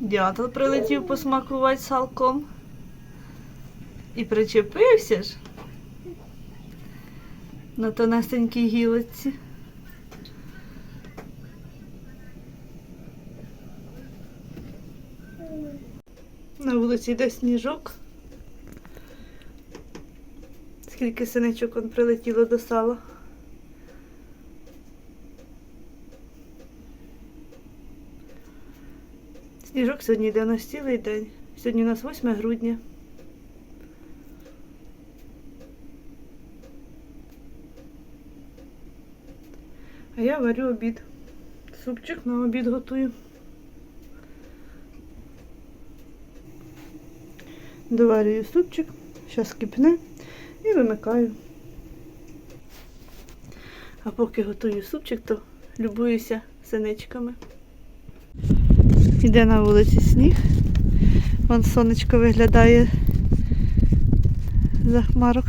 Дятел прилетів посмакувати салком. І причепився ж на тонесенькій гілочці. На вулиці йде сніжок. Скільки синичок он прилетіло до сала. Сніжок сьогодні йде на цілий день. Сьогодні у нас 8 грудня. А я варю обід. Супчик на обід готую. Доварюю супчик, зараз кипне і вимикаю. А поки готую супчик, то любуюся синичками. Іде на вулиці сніг. Вон сонечко виглядає за хмарок.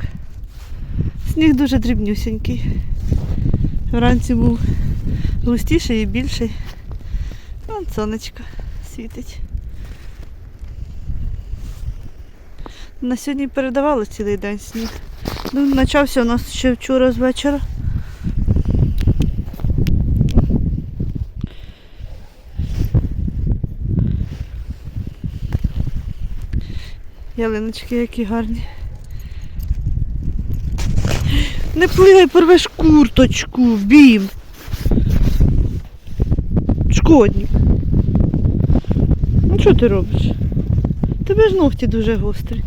Сніг дуже дрібнюсінький. Вранці був густіший і більший. Вон сонечко світить. На сьогодні передавало цілий день сніг. Ну, почався у нас ще вчора з вечора. Ялиночки які гарні. Не плигай, порвеш курточку, бім. Шкодник. Ну що ти робиш? Тебе ж ногті дуже гострі.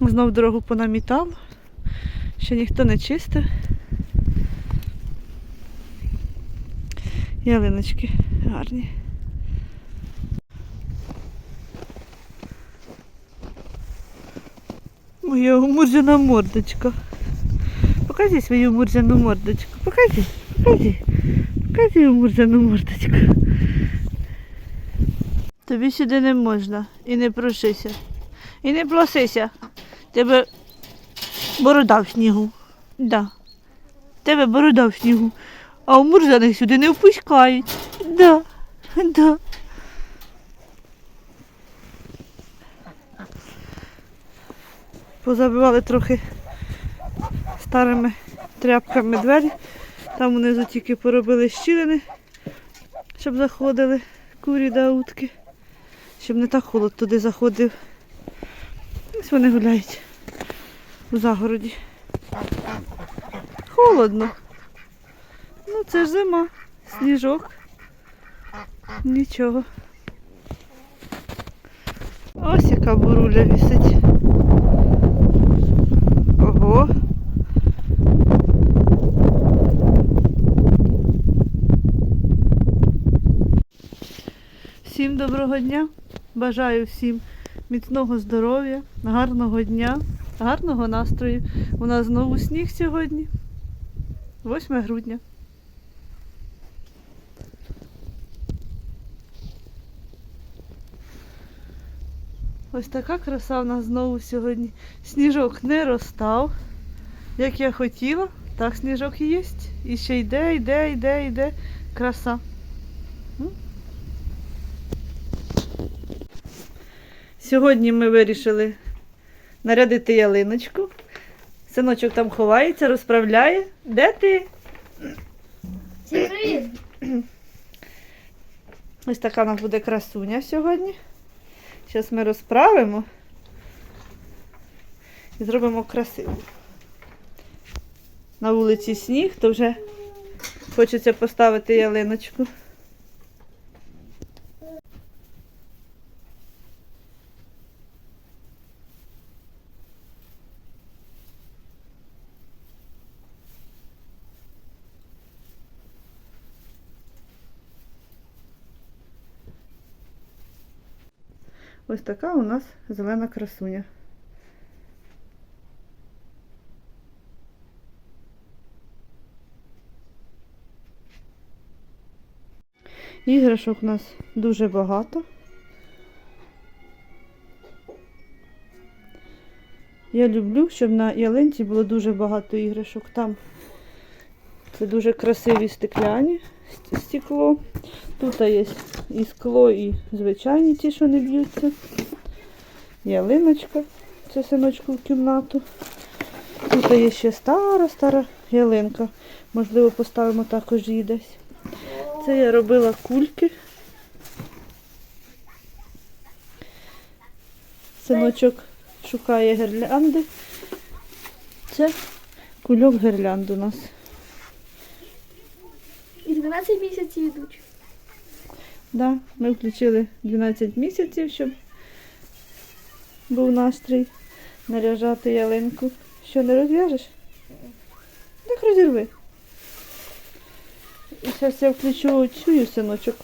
Знов дорогу понамітав. Ще ніхто не чистив. Ялиночки гарні. Моя мурзяна мордочка. Покажи свою мурзяну мордочку. Покажи, покажи. Покажи мурзяну мордочку. Тобі сюди не можна. І не прошися. І не просися. Тебе борода в снігу. Да. Тебе борода в снігу. А у мурзаних сюди не впускають. Да. Да. Позабивали трохи старими тряпками двері. Там внизу тільки поробили щілини, щоб заходили курі да утки. Щоб не так холод туди заходив. Ось вони гуляють у загороді. Холодно. Ну це ж зима, сніжок. Нічого. Ось яка буруля вісить. Ого. Всім доброго дня. Бажаю всім міцного здоров'я, гарного дня, гарного настрою. У нас знову сніг сьогодні. 8 грудня. Ось така краса в нас знову сьогодні. Сніжок не розстав, як я хотіла, так сніжок і є. І ще йде, йде, йде, йде. Краса. Сьогодні ми вирішили нарядити ялиночку. Синочок там ховається, розправляє. Де ти? Всім! Ось така у нас буде красуня сьогодні. Зараз ми розправимо і зробимо красиво. На вулиці сніг, то вже хочеться поставити ялиночку. Ось така у нас зелена красуня. Іграшок у нас дуже багато. Я люблю, щоб на ялинці було дуже багато іграшок. Там це дуже красиві стекляні ст- стекло. Тут є і скло, і звичайні ті, що не б'ються. Ялиночка. Це синочку в кімнату. Тут є ще стара, стара ялинка. Можливо, поставимо також її десь. Це я робила кульки. Синочок шукає гірлянди. Це кульок гірлянд у нас. І 12 місяців йдуть. Да, ми включили 12 місяців, щоб був настрій наряжати ялинку. Що, не розв'яжеш? Так розірви. І зараз я включу цю синочок.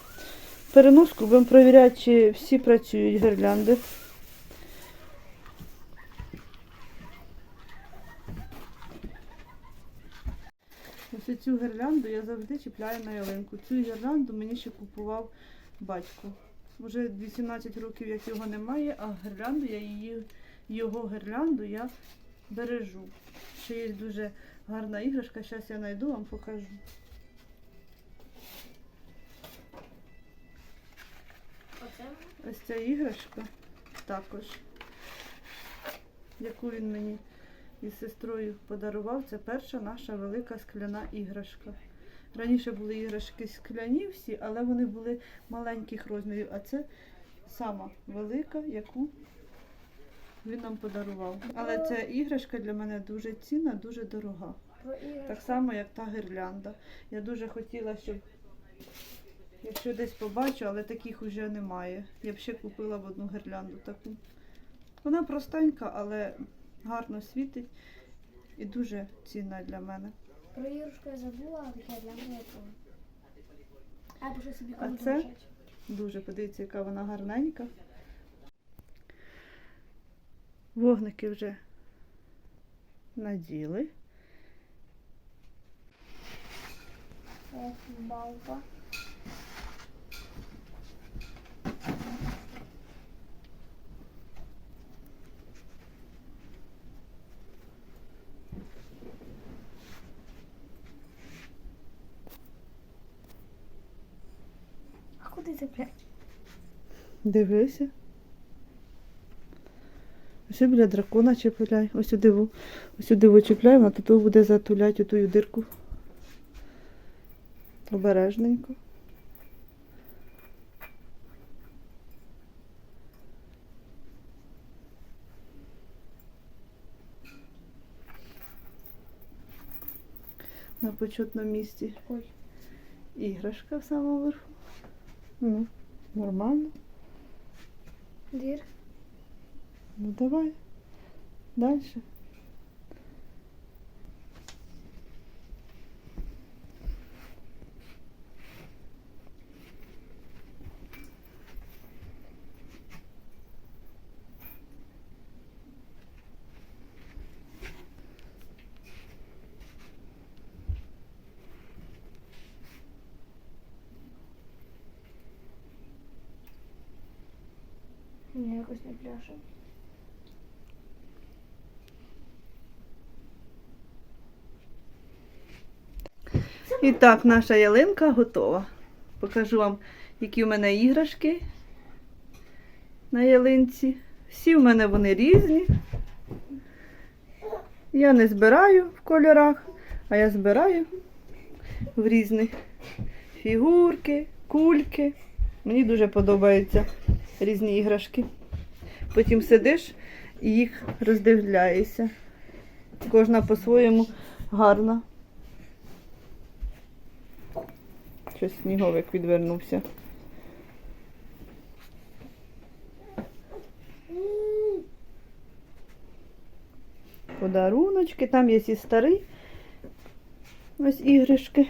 Переноску будемо перевіряти, чи всі працюють гірлянди. Ось цю гірлянду я завжди чіпляю на ялинку. Цю гірлянду мені ще купував батько. Вже 18 років, як його немає, а гірлянду я її, його гірлянду я бережу. Ще є дуже гарна іграшка, зараз я знайду, вам покажу. Ось ця іграшка також, яку він мені із сестрою подарував. Це перша наша велика скляна іграшка. Раніше були іграшки скляні всі, але вони були маленьких розмірів, а це сама велика, яку він нам подарував. Але ця іграшка для мене дуже цінна, дуже дорога. Так само, як та гірлянда. Я дуже хотіла, щоб якщо десь побачу, але таких уже немає. Я б ще купила б одну гірлянду таку. Вона простенька, але гарно світить і дуже цінна для мене. Про іграшку я забула, а я для мене помню. А я пишу собі А це? лежать. Дуже подивіться, яка вона гарненька. Вогники вже наділи. Ох, балка. А куди блядь? Дивися. Ось біля дракона чіпляй. Ось сюди, во- ось сюди во чіпляй, вона тут буде затуляти оту дирку. Обережненько. На почетному місці Ой. іграшка в самому верху. Ну, нормально. Дір. Ну давай. Дальше. Ні, якось. І так, наша ялинка готова. Покажу вам, які в мене іграшки на ялинці. Всі в мене вони різні. Я не збираю в кольорах, а я збираю в різних фігурки, кульки. Мені дуже подобаються різні іграшки. Потім сидиш і їх роздивляєшся. Кожна по-своєму гарна. Щось сніговик відвернувся. Подаруночки, там є і старий. Ось іграшки.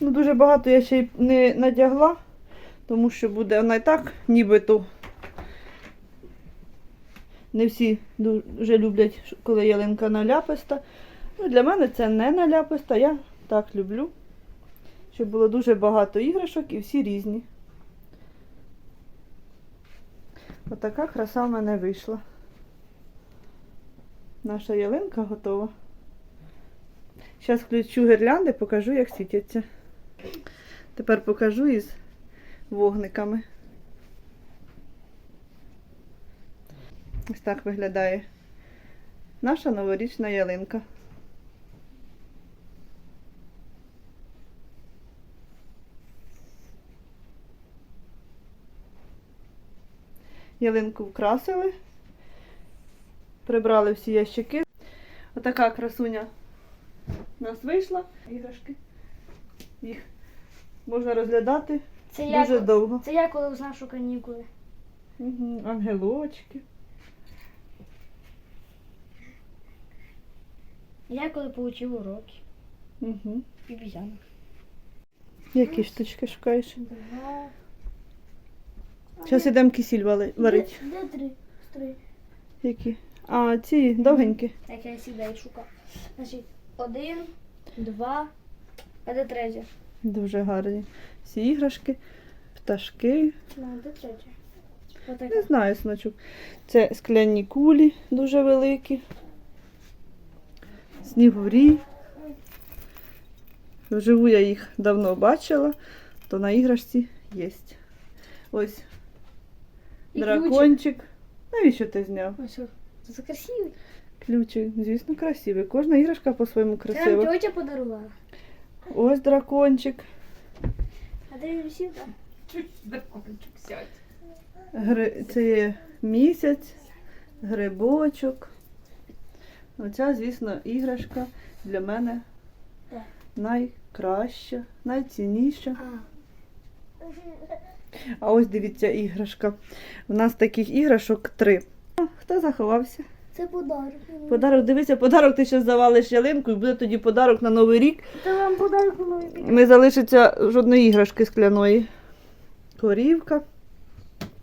Ну, дуже багато я ще й не надягла, тому що буде вона і так, нібито. Не всі дуже люблять, коли ялинка наляписта. Ну, для мене це не наляписта, я так люблю щоб було дуже багато іграшок і всі різні. Отака краса в мене вийшла. Наша ялинка готова. Зараз включу гірлянди, покажу, як світяться. Тепер покажу із вогниками. Ось так виглядає наша новорічна ялинка. Ялинку вкрасили, прибрали всі ящики. Отака красуня у нас вийшла. Іграшки. Їх можна розглядати Це я, дуже довго. це я коли узнав, що канікули. Угу. Ангелочки. Я коли получив уроки. Угу. І бізянок. Які штучки шукаєш? Два. Зараз ідемо кисіль вали- варить. Де, де три? Три. Які? А, ці довгенькі. Так я їх шукав. Значить, один, два, а де третя? Дуже гарні. Всі іграшки, пташки. Ну, де третя? Не знаю, синочок. Це скляні кулі дуже великі. Снігурі. Вживу я їх давно бачила, то на іграшці є. Ось І дракончик. Навіщо ти зняв? Ось, о, це красивий. Ключик, звісно, красивий. Кожна іграшка по-своєму Це нам тетя подарувала. Ось дракончик. А де він висів там? Гри... Це є місяць, грибочок. Оця, звісно, іграшка для мене найкраща, найцінніша. А, ось дивіться іграшка. У нас таких іграшок три. Хто заховався? це подарок. Подарок, дивися, подарок ти ще завалиш ялинку і буде тоді подарок на Новий рік. Це вам подарок новий. Не залишиться жодної іграшки скляної. Корівка,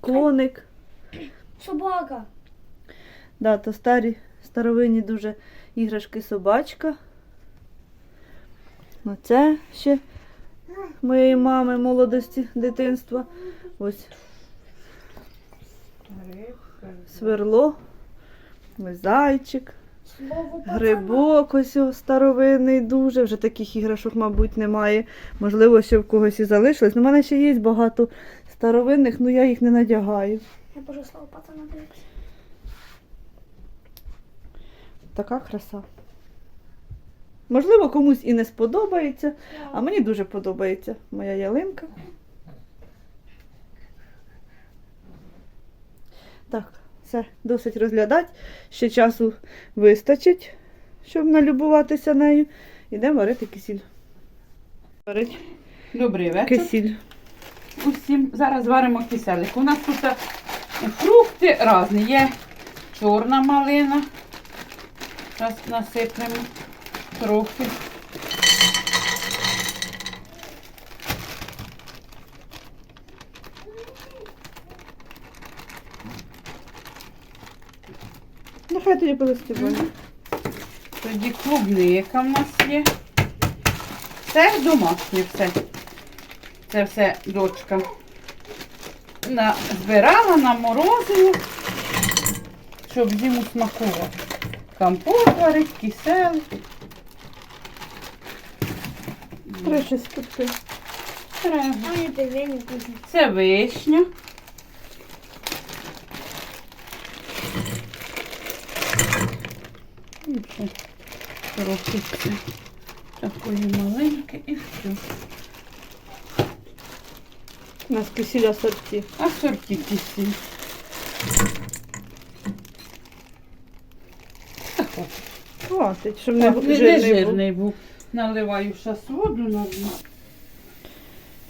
коник. Собака. Да, то старі, старовинні дуже іграшки собачка. Оце ще моєї мами молодості, дитинства. Ось сверло, ось зайчик, грибок ось старовинний дуже. Вже таких іграшок, мабуть, немає. Можливо, ще в когось і залишилось. Ну, У мене ще є багато старовинних, але я їх не надягаю. Я боже слово пацана дивився. Така краса. Можливо, комусь і не сподобається, а мені дуже подобається моя ялинка. Так, все, досить розглядати. Ще часу вистачить, щоб налюбуватися нею. Ідемо варити кисіль. Варить Добрий вечір. кисіль. Усім зараз варимо киселик. У нас тут е, фрукти різні. Є чорна малина. Зараз насиплемо трохи. Нехай тоді полистіває. Тоді клубника в нас є. Це домашнє все. Це все дочка на, збирала, наморозила, щоб зиму смакувати. Компот варить, киселик. Треба щось спекти. Треба. Це вишня. І все. Трохи це такої маленьке і все. У нас кисіль асорті. А сорті Хватить, щоб Не, не, не, жирний, був. жирний був. Наливаю зараз воду на.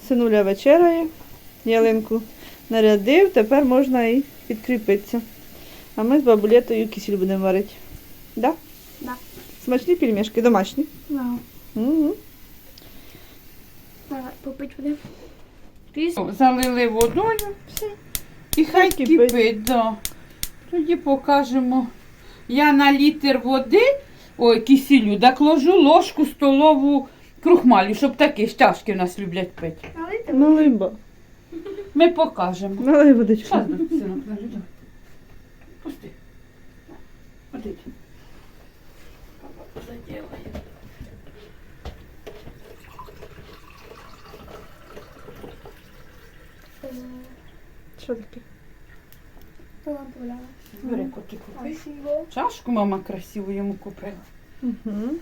Синуля вечеряє, ялинку нарядив, тепер можна і підкріпитися. А ми з бабулетою кисіль будемо варити. Да? Да. Смачні пельмешки, домашні. Ну, Угу. давай, попить буде. Залили водою Все. і хай кипить. кипить. Да. Тоді покажемо. Я на літр води, ой, кисілю, так ложу ложку столову крухмалю, щоб такі ж чашки в нас люблять пити. Налий бо. Ми покажемо. Налий водичку. Пусти. Ходить. Що таке? Бери котику. Красиво. Чашку мама красиву йому купила. Угу.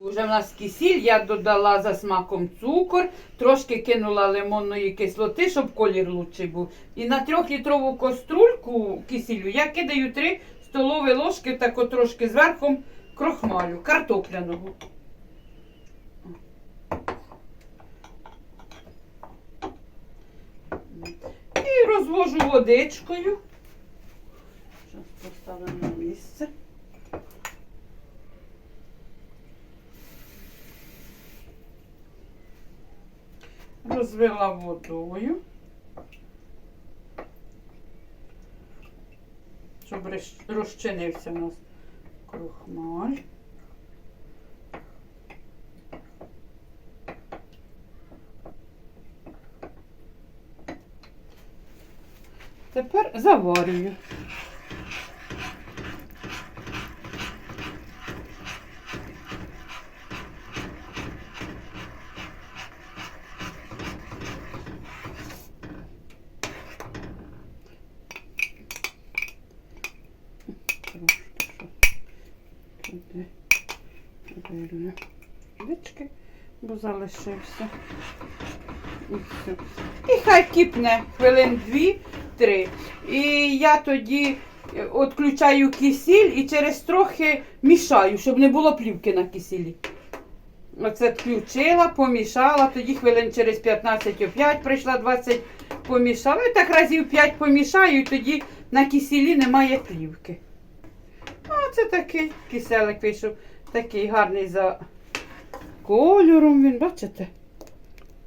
Уже в нас кисіль, я додала за смаком цукор, трошки кинула лимонної кислоти, щоб колір лучший був. І на трьохлітрову каструльку кисілю я кидаю 3 столові ложки тако трошки зверху крохмалю, картопляного. І водичкою. Зараз поставимо на місце. розвела водою, щоб розчинився у нас крохмаль. Тепер заварюю. Водички, бо залишився. І все. І хай кипне хвилин дві-три. І я тоді е, відключаю кисіль і через трохи мішаю, щоб не було плівки на кисілі. Оце включила, помішала, тоді хвилин через 15 опять прийшла 20, помішала. І так разів 5 помішаю, і тоді на кисілі немає плівки. А це такий киселик вийшов, такий гарний за кольором він, бачите?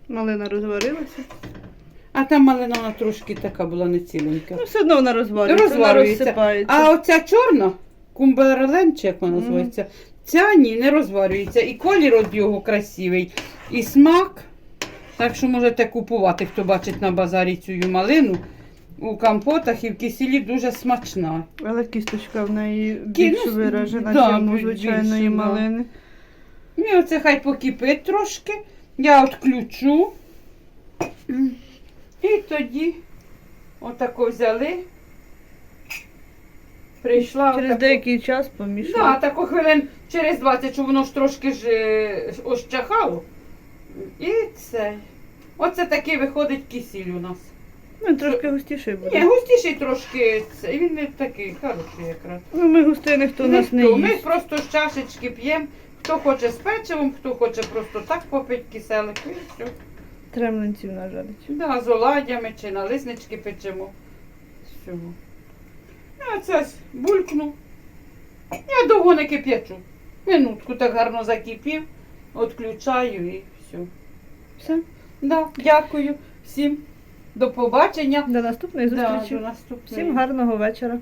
Малина розварилася. А там малина вона трошки така була неціленька. Ну, все одно вона розварюється, вона розсипається. А оця чорна, кумберлен, чи як вона називається, ця ні, не розварюється. І колір от його красивий, і смак. Так що можете купувати, хто бачить на базарі цю малину. У компотах і в кисілі дуже смачна. Але кісточка в неї більш ну, виражена, да, ніж у звичайної більше, малини. І оце хай покипить трошки. Я відключу. І тоді отако взяли. Прийшла Через отако- деякий час Да, помішала. тако хвилин через 20, щоб воно ж трошки ж е, ощахало. І це. Оце такий виходить кисіль у нас. Ну, трошки густіший Ні, густіший трошки. Це. Він не такий хороший якраз. Ну, ми густий ніхто нас не Ніхто. Ми просто з чашечки п'ємо. Хто хоче з печивом, хто хоче просто так попити киселик і все. Тремленців нажарить. Да, з оладями чи налиснички печемо. Все. Я це булькну. Я довго не кип'ячу. Минутку так гарно закипів, відключаю і все. Все. Да, дякую всім. До побачення. До наступної Да, до наступної. Всім гарного вечора.